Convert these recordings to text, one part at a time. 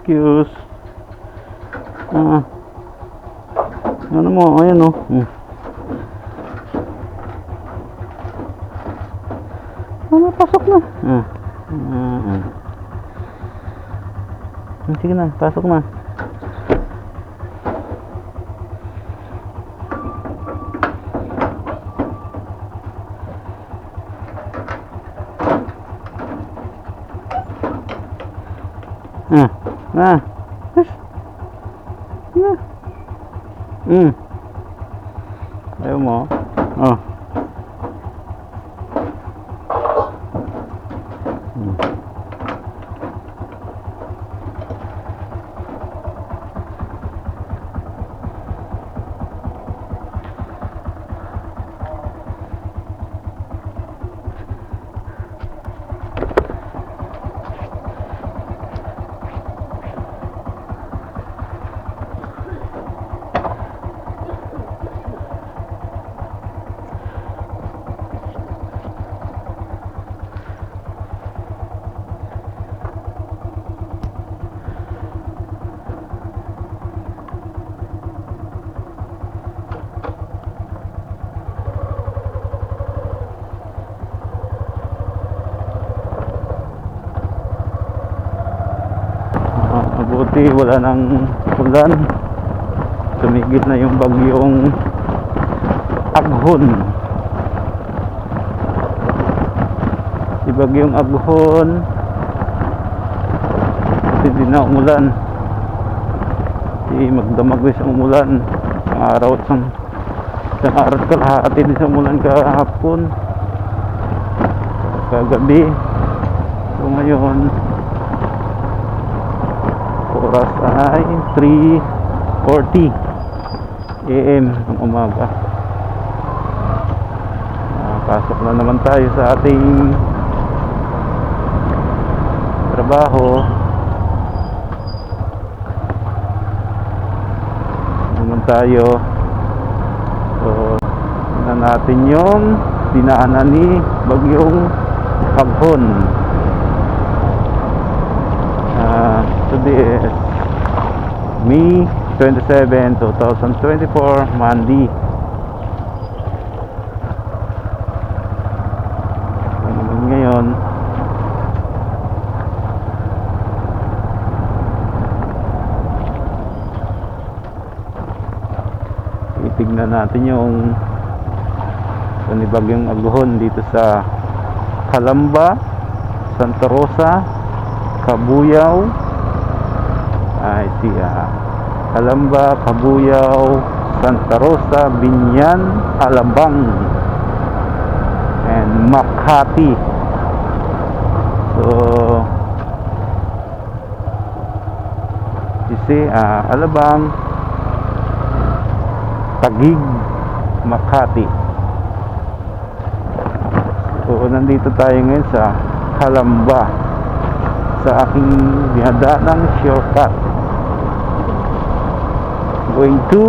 Excuse. Ah. Ano mo? Ayan oh. Hmm. Ano, pasok na. Ah. Ah, ah. Sige na, pasok na. Ah. Ah. Yes. Ah. Hmm. Ayaw mo? Oh. Hmm. Mabuti wala nang ulan. Tumigil na yung bagyong aghon. Si bagyong aghon. Hindi na umulan. Di magdamag din sa umulan. Isang araw at isang isang araw at kalahati din sa umulan kahapon. Kagabi. So ngayon oras ay 3.40 AM ng umaga. Ah, pasok na naman tayo sa ating trabaho. Naman tayo? So na natin yung dinaanan ni Bagyong Paghon Ah, today May 27, 2024, Monday. Ano ngayon? Itignan natin yung panibagyong aguhon dito sa Calamba, Santa Rosa, Kabuyaw, ay si Calamba, Kabuyaw, Santa Rosa, Binyan, Alabang, and Makati. So, you see, ah, Alabang, Tagig, Makati. So, nandito tayo ngayon sa Calamba sa aking dinadaang shortcut going to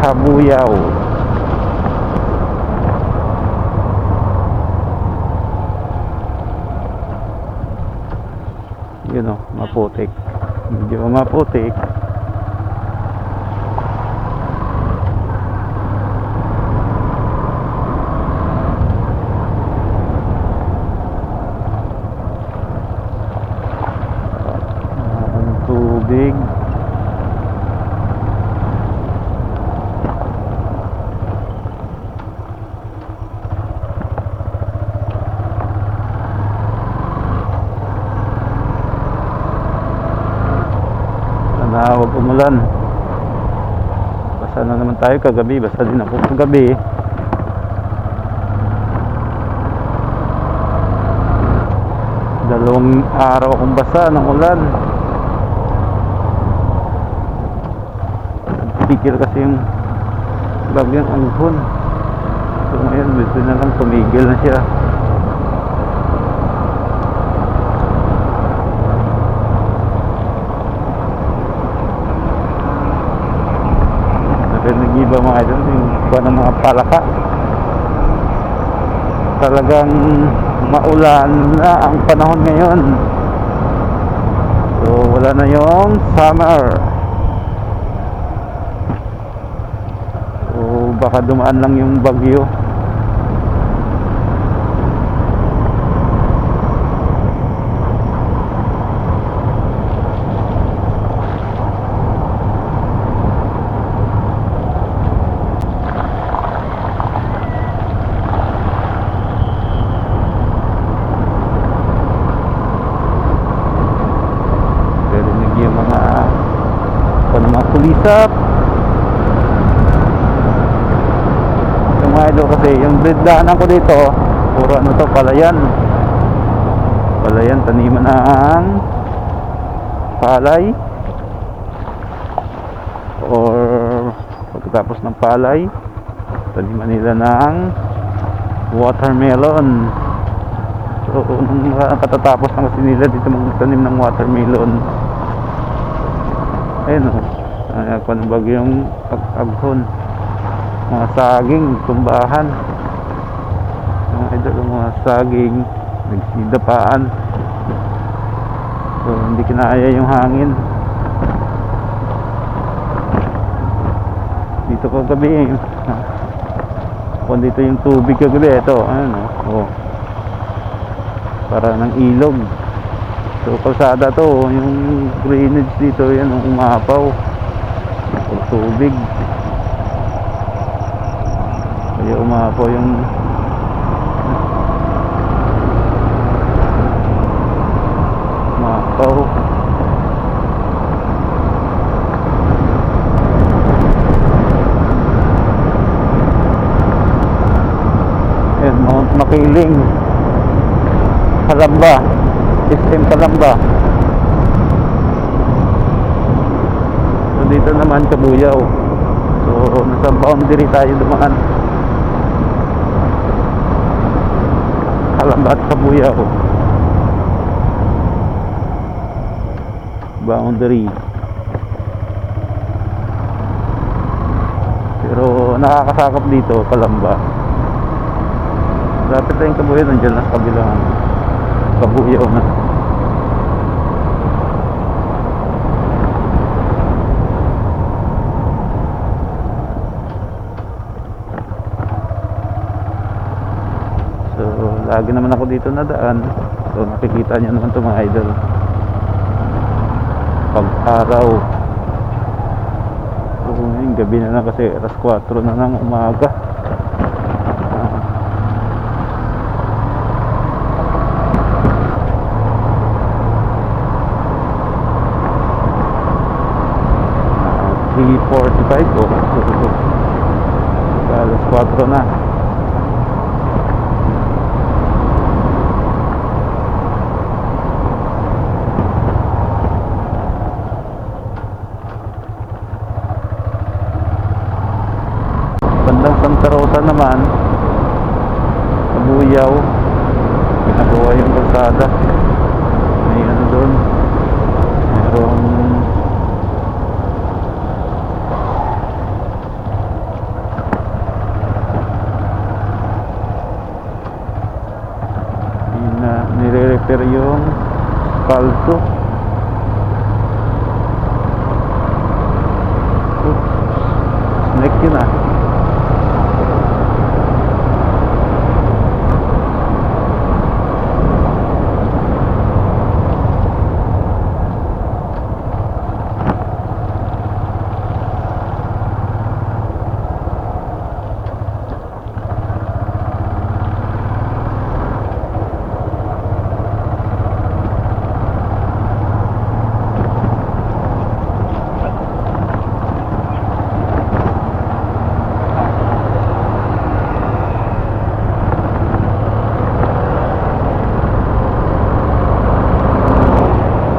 Kabuyao yun o, maputik medyo sana huwag umulan. Basa na naman tayo kagabi basa din ako kagabi. Dalawang araw akong basa ng ulan. Pikir kasi yung bagyang anghon so ngayon medyo na lang tumigil na siya niyo ba mga idol yung kuha ng mga palaka talagang maulan na ang panahon ngayon. So wala na yung summer. So baka dumaan lang yung bagyo. Narinig yung mga ano mga kulisap. Yung mga idol kasi, yung daanan ko dito, puro ano to, palayan. Palayan, taniman ng palay. Or pagkatapos ng palay, taniman nila ng watermelon. So, nung katatapos na kasi nila dito magtanim ng watermelon. Ayun o. Ay, ako ng bagyong pag-aghon. Mga saging, tumbahan. Mga idol, mga saging, nagsidapaan. So, hindi kinaya yung hangin. Dito ko gabi, kung dito yung tubig kagabi, ito, ano, oh para ng ilog so kalsada to yung drainage dito yan umapaw o tubig. Kaya umapaw yung umapaw. Yan Mount Makiling. Kalamba SM Kalamba dito naman Kabuyaw so nasa boundary tayo dumaan. Kalamba at Kabuyaw boundary. Pero nakakasakop dito Kalamba. Lapit tayong Kabuyaw nandiyan na sa kabilang kabuyaw na so lagi naman ako dito na daan so nakikita nyo naman ito mga idol. Pag araw so ngayon gabi na lang kasi alas 4 na ng umaga. Ah, 3.45 o alas 4 na bandang Santa Rosa naman Kabuyaw pinabuhay yung kalsada may ano doon merong na nire-repair yung palto Oops. Ah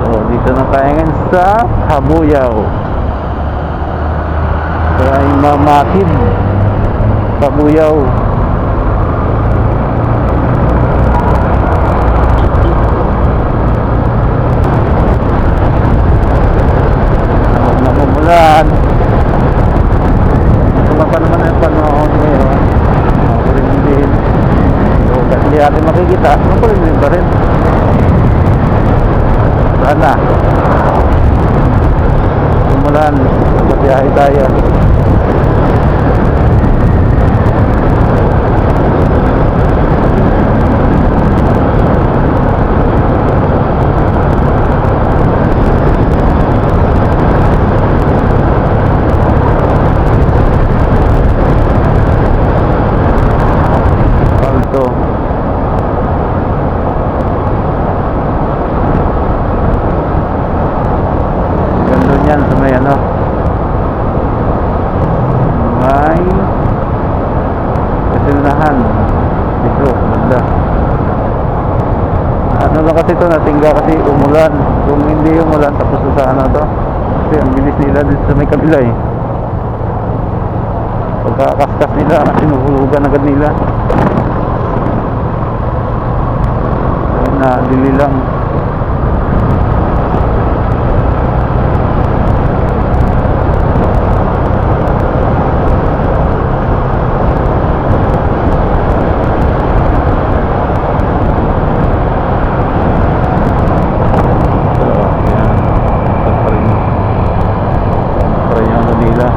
So, dito na tayo ngayon sa Habuyaw. Kaya yung mamatid. Habuyaw. Huwag na umulan. Tumapa naman ang panahon ngayon. Makulim din. So, kita, makulimlim pa rin. Sana. Umulan, magbiyahe tayo. Alto. Ganda niyan sa may ano. May kasilnahan. Dito, banda. Ano lang kasi to natingga kasi umulan. Kung hindi umulan tapos sa ano to. Kasi ang bilis nila dito sa may kabila eh. Pagkakaskas nila, sinuhulugan agad nila. na dili lang So, ayan. Ito pa rin. Ito pa rin yung ano nila.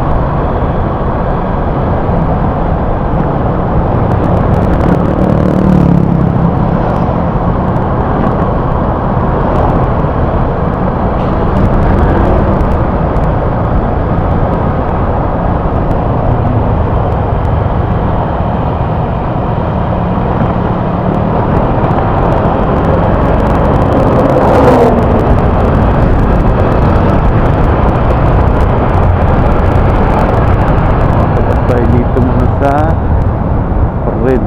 Tapos tayo dito muna sa Red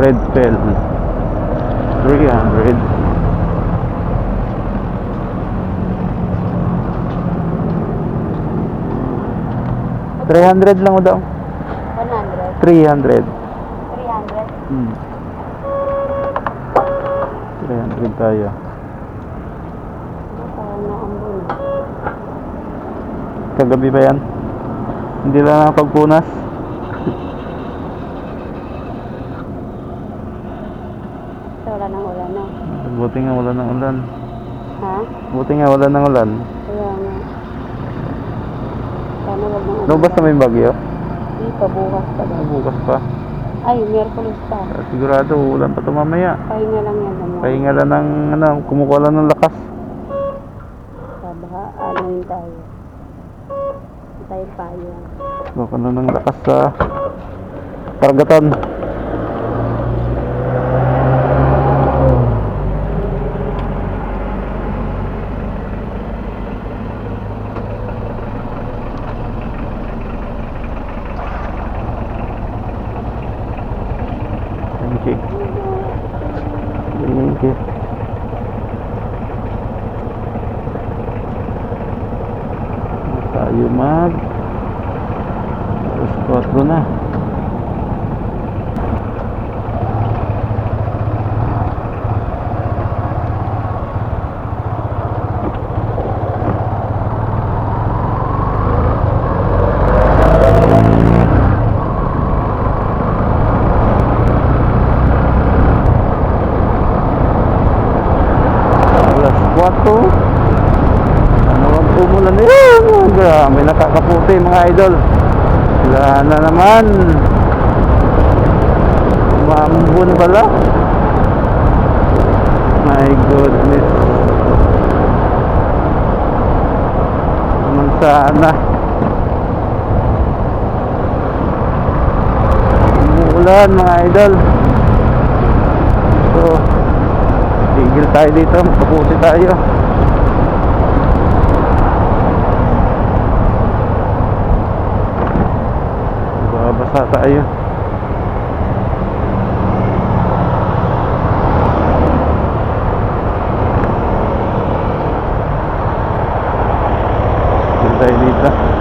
Red Fell 300 300 lang daw 100, 300 300. hmm. 300 tayo. Kagabi ba yan? Hindi lang nakapagpunas So, wala nang ulan na. Buti nga wala ng ulan Ha? Buti nga wala ng ulan. No, basta may bagyo Dito, bukas pa daw. Bukas pa Ay, Miyerkules pa. Ah, Sigurado ulan pa ito mamaya Pahinga lang yan. Ano? Pahinga lang ng ano, kumukuha lang ng lakas Sabaha, anuin tayo. Hindi tayo payong. Baka na ng lakas sa karagatan Thank you. Thank you. Tayo mag 4 na. 4. Ano ang umulan? Oh, Grabe, nakakaputi mga idol. Wala na naman. Umambun pala. My goodness. Naman sana. Umuulan mga idol. So, tigil tayo dito. Magkaputi tayo. Babasa tayo. Tigil tayo dito.